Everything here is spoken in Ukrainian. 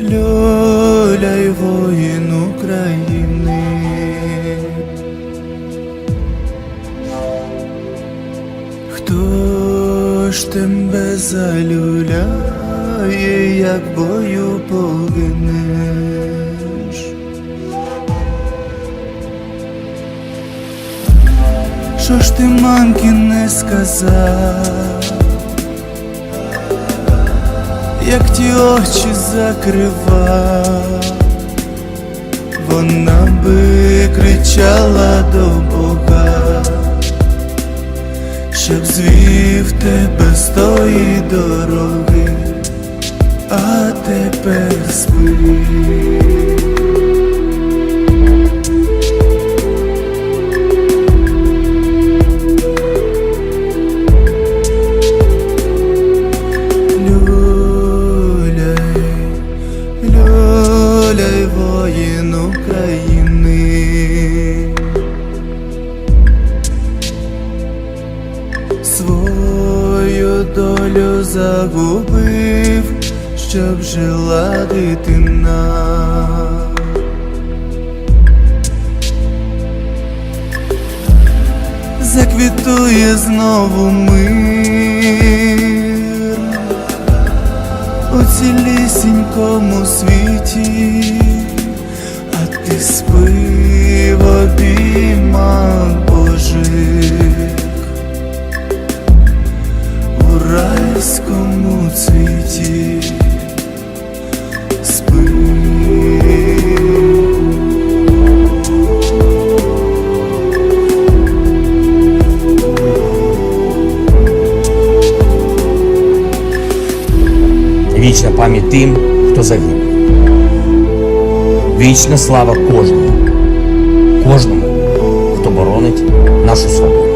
Люляй воїн України. Хто ж тебе залюляє, як бою погинеш? Що ж ти, мамки, не сказав? Як ті очі закрива, вона би кричала до Бога, щоб звів тебе з тої дороги, а тепер спи. України. Свою долю загубив, щоб жила дитина. Заквітує знову мир у цілісінькому світі, спи в обіймах у райському цвіті. Спи. Вічна пам'ять тим, хто загинув. Вічна слава кожному, кожному, хто боронить нашу свободу.